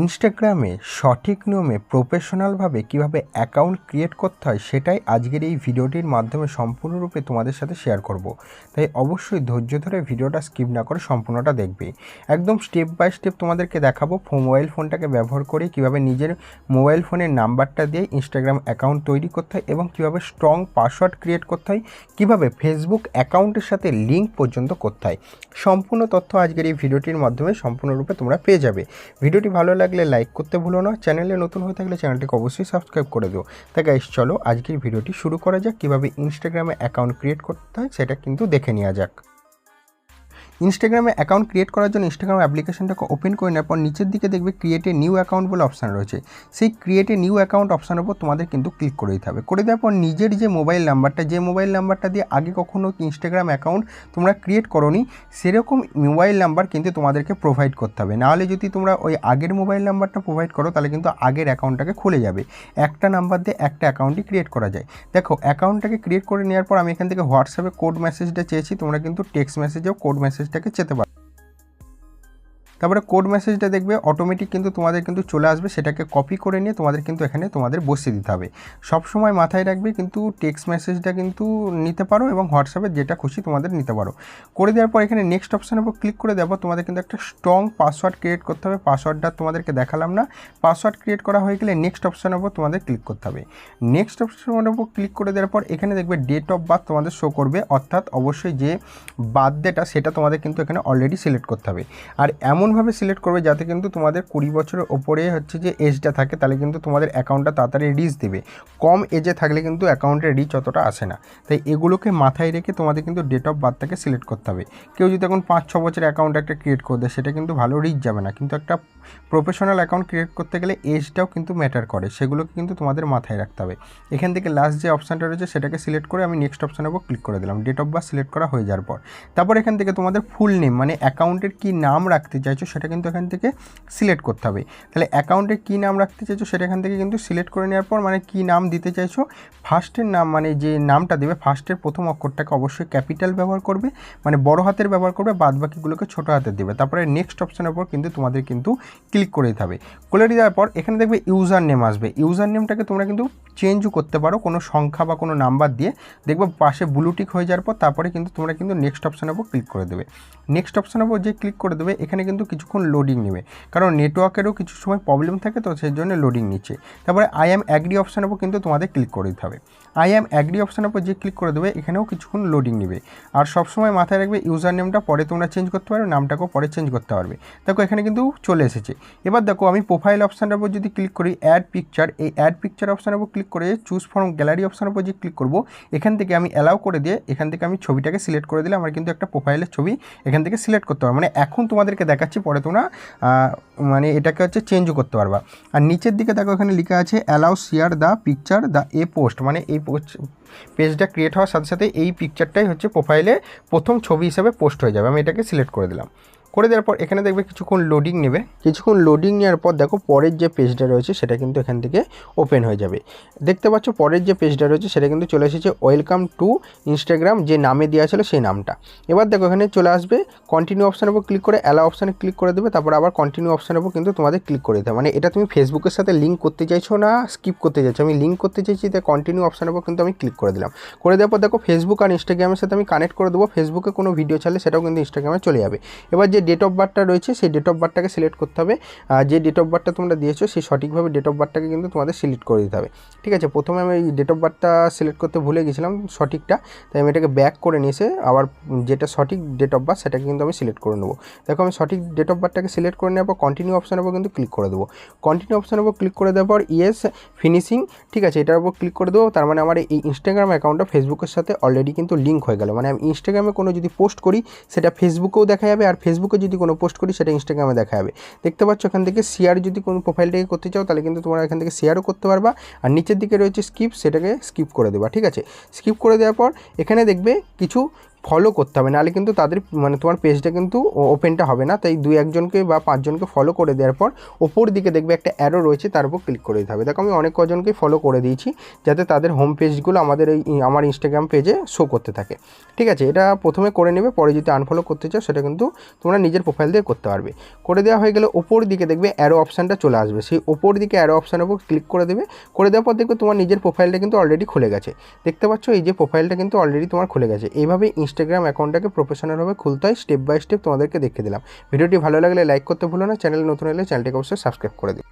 ইনস্টাগ্রামে সঠিক নিয়মে প্রফেশনালভাবে কীভাবে অ্যাকাউন্ট ক্রিয়েট করতে হয় সেটাই আজকের এই ভিডিওটির মাধ্যমে সম্পূর্ণরূপে তোমাদের সাথে শেয়ার করব। তাই অবশ্যই ধৈর্য ধরে ভিডিওটা স্কিপ না করে সম্পূর্ণটা দেখবে। একদম স্টেপ বাই স্টেপ তোমাদেরকে দেখাবো মোবাইল ফোনটাকে ব্যবহার করে কীভাবে নিজের মোবাইল ফোনের নাম্বারটা দিয়ে ইনস্টাগ্রাম অ্যাকাউন্ট তৈরি করতে হয় এবং কীভাবে স্ট্রং পাসওয়ার্ড ক্রিয়েট করতে হয়, কীভাবে ফেসবুক অ্যাকাউন্টের সাথে লিঙ্ক পর্যন্ত করতে হয়। সম্পূর্ণ তথ্য আজকের এই ভিডিওটির মাধ্যমে সম্পূর্ণরূপে তোমরা পেয়ে যাবে। ভিডিওটি ভালো লাগলে লাইক করতে ভুলো না। চ্যানেলে নতুন হয়ে থাকলে চ্যানেলটিকে অবশ্যই সাবস্ক্রাইব করে দিও। তাই গাইস চলো আজকের ভিডিওটি শুরু করা যাক। কীভাবে ইনস্টাগ্রামে অ্যাকাউন্ট ক্রিয়েট করতে হয়, সেটা কিন্তু দেখে নেওয়া যাক। ইনস্টাগ্রামে অ্যাকাউন্ট ক্রিয়েট করার জন্য ইনস্টাগ্রাম অ্যাপ্লিকেশনটাকে ওপেন করে নেওয়ার পর নিচের দিকে দেখবে ক্রিয়েটে নিউ অ্যাকাউন্ট বলে অপশান রয়েছে। সেই ক্রিয়েটে নিউ অ্যাকাউন্ট অপশানের উপর তোমাদের কিন্তু ক্লিক করে দিতে হবে। করে দেওয়ার পর নিজের যে মোবাইল নাম্বারটা যে মোবাইল নাম্বারটা দিয়ে আগে কখনো ইনস্টাগ্রাম অ্যাকাউন্ট তোমরা ক্রিয়েট করোনি, সেরকম মোবাইল নাম্বার কিন্তু তোমাদেরকে প্রোভাইড করতে হবে। নাহলে যদি তোমরা ওই আগের মোবাইল নাম্বারটা প্রোভাইড করো, তাহলে কিন্তু আগের অ্যাকাউন্টটাকে খুলে যাবে। একটা নাম্বার দিয়ে একটা অ্যাকাউন্টই ক্রিয়েট করা যায়। দেখো অ্যাকাউন্টটাকে ক্রিয়েট করে নেওয়ার পর আমি এখান থেকে হোয়াটসঅ্যাপে কোড মেসেজটা চেয়েছি, তোমরা কিন্তু টেক্সট মেসেজেও কোড মেসেজটাকে চেতে পারো তারপরে কোড মেসেজটা দেখবে অটোমেটিক কিন্তু তোমাদের কিন্তু চলে আসবে, সেটাকে কপি করে নিয়ে তোমাদের কিন্তু এখানে তোমাদের বসিয়ে দিতে হবে। সব সময় মাথায় রাখবে কিন্তু টেক্সট মেসেজটা কিন্তু নিতে পারো এবং হোয়াটসঅ্যাপে যেটা খুশি তোমাদের নিতে পারো। করে দেওয়ার পর এখানে নেক্সট অপশানের উপর ক্লিক করে দেবো তোমাদের কিন্তু একটা স্ট্রং পাসওয়ার্ড ক্রিয়েট করতে হবে। পাসওয়ার্ডটা তোমাদেরকে দেখালাম না। পাসওয়ার্ড ক্রিয়েট করা হয়ে গেলে নেক্সট অপশানের উপর তোমাদের ক্লিক করতে হবে। নেক্সট অপশানের উপর ক্লিক করে দেওয়ার পর এখানে দেখবে ডেট অফ বার্থ তোমাদের শো করবে। অর্থাৎ অবশ্যই যে বার্থডেটা সেটা তোমাদের কিন্তু এখানে অলরেডি সিলেক্ট করতে হবে। আর এমনভাবে সিলেক্ট করবে যাতে কিন্তু তোমাদের কুড়ি বছরের ওপরে হচ্ছে যে এজটা থাকে, তাহলে কিন্তু তোমাদের অ্যাকাউন্টটা তাড়াতাড়ি রিচ দেবে। কম এজে থাকলে কিন্তু অ্যাকাউন্টের রিচ অতটা আসে না। তাই এগুলোকে মাথায় রেখে তোমাদের কিন্তু ডেট অফ বার্থটাকে সিলেক্ট করতে হবে। কেউ যদি এখন পাঁচ, ছ বছরের অ্যাকাউন্ট একটা ক্রিয়েট করে দেয়, সেটা কিন্তু ভালো রিচ যাবে না। কিন্তু একটা প্রফেশনাল অ্যাকাউন্ট ক্রিয়েট করতে গেলে এজটাও কিন্তু ম্যাটার করে। সেগুলোকে কিন্তু তোমাদের মাথায় রাখতে হবে। এখান থেকে লাস্ট যে অপশানটা রয়েছে, সেটাকে সিলেক্ট করে আমি নেক্সট অপশানের উপর ক্লিক করে দিলাম। ডেট অফ বার্থ সিলেক্ট করা হয়ে যাওয়ার পর। তারপর এখান থেকে তোমাদের ফুল নেম মানে অ্যাকাউন্টের কী নাম রাখতে চাইছো সেটা কিন্তু এখান থেকে সিলেক্ট করতে হবে। তাহলে অ্যাকাউন্টে কী নাম রাখতে চাইছো সেটা এখান থেকে কিন্তু সিলেক্ট করে নেওয়ার পর মানে কী নাম দিতে চাইছো? ফার্স্টের নাম মানে যে নামটা দেবে ফার্স্টের প্রথম অক্ষরটাকে অবশ্যই ক্যাপিটাল ব্যবহার করবে মানে বড় হাতের ব্যবহার করবে বাদ বাকিগুলোকে ছোটো হাতের দেবে। তারপরে নেক্সট অপশানের উপর কিন্তু তোমাদের কিন্তু ক্লিক করে দিতে হবে। করে দেওয়ার পর এখানে দেখবে ইউজার নেম আসবে। ইউজার নেমটাকে তোমরা কিন্তু চেঞ্জও করতে পারো, কোনো সংখ্যা বা কোনো নাম্বার দিয়ে। দেখবে পাশে ব্লুটিক হয়ে যাওয়ার পর তারপরে কিন্তু তোমরা কিন্তু নেক্সট অপশানের উপর ক্লিক করে দেবে। নেক্সট অপশানের উপর যে ক্লিক করে দেবে, এখানে কিন্তু কিছুক্ষণ লোডিং নেবে। কারণ নেটওয়ার্কেরও কিছু সময় প্রবলেম থাকে তো সেই জন্য লোডিং নিচ্ছে। তারপরে আই অ্যাম অ্যাগ্রি অপশানের উপর কিন্তু তোমাদের ক্লিক করে দিতে হবে। আই অ্যাম অ্যাগ্রি অপশানের উপর যে ক্লিক করে দেবে, এখানেও কিছুক্ষণ লোডিং নেবে। আর সবসময় মাথায় রাখবে ইউজার নেমটা পরে তোমরা চেঞ্জ করতে পারবে, নামটাকেও পরে চেঞ্জ করতে পারবে। দেখো এখানে কিন্তু চলে এসেছে। এবার দেখো আমি প্রোফাইল অপশানের উপর যদি ক্লিক করি অ্যাড পিকচার এই অ্যাড পিকচার অপশানের উপর ক্লিক করে চুজ ফ্রম গ্যালারি অপশানের উপর যে ক্লিক করব, এখান থেকে আমি অ্যালাউ করে দিয়ে এখান থেকে আমি ছবিটাকে সিলেক্ট করে দিলে আমার কিন্তু একটা প্রোফাইলের ছবি এখান থেকে সিলেক্ট করতে হবে মানে এখন তোমাদেরকে দেখাচ্ছি, পরে তোমরা মানে এটাকে হচ্ছে চেঞ্জও করতে পারবা। আর নিচের দিকে দেখো এখানে লেখা আছে allow share the picture the a post মানে এই পোস্ট পেজটা ক্রিয়েট হওয়ার সাথে সাথে এই পিকচারটাই হচ্ছে প্রোফাইলে প্রথম ছবি হিসেবে পোস্ট হয়ে যাবে। আমি এটাকে সিলেক্ট করে দিলাম। করে দেওয়ার পর এখানে দেখবে কিছুক্ষণ লোডিং নেবে। কিছুক্ষণ লোডিং নেওয়ার পর দেখো পরের যে পেজটা রয়েছে সেটা কিন্তু এখান থেকে ওপেন হয়ে যাবে। দেখতে পাচ্ছ পরের যে পেজটা রয়েছে সেটা কিন্তু চলে এসেছে ওয়েলকাম টু ইনস্টাগ্রাম যে নামে দেওয়া ছিল সেই নামটা। এবার দেখো এখানে চলে আসবে কন্টিনিউ অপশানের উপর ক্লিক করে অ্যালা অপশানে ক্লিক করে দেবে, তারপর আবার কন্টিনিউ অপশানের উপর কিন্তু তোমাদের ক্লিক করে দিতে হবে। মানে এটা তুমি ফেসবুকের সাথে লিঙ্ক করতে চাইছো না স্কিপ করতে চাইছো? আমি লিঙ্ক করতে চাইছি, তাই কন্টিনিউ অপশানের উপর কিন্তু আমি ক্লিক করে দিলাম। করে দেওয়ার পর দেখো ফেসবুক আর ইনস্টাগ্রামের সাথে আমি কানেক্ট করে দেবো। ফেসবুকে কোনো ভিডিও চালে সেটাও কিন্তু ইনস্টাগ্রামে চলে যাবে। এবার যে ডেট অফ বার্থটা রয়েছে, সেই ডেট অফ বার্থটাকে সিলেক্ট করতে হবে। যে ডেট অফ বার্থটা তোমরা দিয়েছ, সেই সঠিকভাবে ডেট অফ বার্থটাকে কিন্তু তোমাদের সিলেক্ট করে দিতে হবে। ঠিক আছে, প্রথমে আমি ডেট অফ বার্থটা সিলেক্ট করতে ভুলে গেছিলাম সঠিকটা, তাই আমি এটাকে ব্যাক করে নিয়ে এসে আবার যেটা সঠিক ডেট অফ বার্থ সেটাকে কিন্তু আমি সিলেক্ট করে নেব। দেখো, আমি সঠিক ডেট অফ বার্থটাকে সিলেক্ট করে নেওয়ার পর কন্টিনিউ অপশানের উপর কিন্তু ক্লিক করে দেবো। কন্টিনিউ অপশানের উপর ক্লিক করে দেওয়ার পর ইয়েস ফিনিশিং ঠিক আছে, এটার উপর ক্লিক করে দেবো, তার মানে আমার এই ইনস্টাগ্রাম অ্যাকাউন্টটা ফেসবুকের সাথে অলরেডি কিন্তু লিঙ্ক হয়ে গেল। মানে আমি ইনস্টাগ্রামে কোনো যদি পোস্ট করি, সেটা ফেসবুকেও দেখা যাবে আর ফেসবুকে যদি কোনো পোস্ট করি, সেটা ইনস্টাগ্রামে দেখা যাবে দেখতে পাচ্ছ এখান থেকে শেয়ার যদি কোনো প্রোফাইলটাকে করতে চাও, তাহলে কিন্তু তোমরা এখান থেকে শেয়ারও করতে পারবা। আর নিচের দিকে রয়েছে স্কিপ সেটাকে স্কিপ করে দেবা, ঠিক আছে? স্কিপ করে দেওয়ার পর এখানে দেখবে কিছু ফলো করতে হবে। নাহলে কিন্তু তাদের মানে তোমার পেজটা কিন্তু ওপেনটা হবে না। তাই দুই একজনকে বা পাঁচজনকে ফলো করে দেওয়ার পর ওপর দিকে দেখবে একটা অ্যারো রয়েছে, তার উপর ক্লিক করে দিতে হবে। দেখো আমি অনেক কজনকে ফলো করে দিয়েছি, যাতে তাদের হোম পেজগুলো আমাদের এই আমার ইনস্টাগ্রাম পেজে শো করতে থাকে। ঠিক আছে, এটা প্রথমে করে নেবে, পরে যদি আনফলো করতে চাও, সেটা কিন্তু তোমরা নিজের প্রোফাইল দিয়ে করতে পারবে। করে দেওয়া হয়ে গেলে ওপর দিকে দেখবে অ্যারো অপশানটা চলে আসবে। সেই ওপর দিকে অ্যারো অপশানের উপর ক্লিক করে দেবে। করে দেওয়ার পর দেখবে তোমার নিজের প্রোফাইলটা কিন্তু অলরেডি খুলে গেছে। দেখতে পাচ্ছ, এই যে প্রোফাইলটা কিন্তু অলরেডি তোমার খুলে গেছে। এইভাবে ইনস্টাগ্রাম অ্যাকাউন্টটাকে প্রফেশনালভাবে খুলতে হয় স্টেপ বাই স্টেপ তোমাদেরকে দেখে দিলাম। ভিডিওটি ভালো লাগলে লাইক করতে ভুলো না চ্যানেল নতুন হলে চ্যানেলটিকে অবশ্যই সাবস্ক্রাইব করে দিও।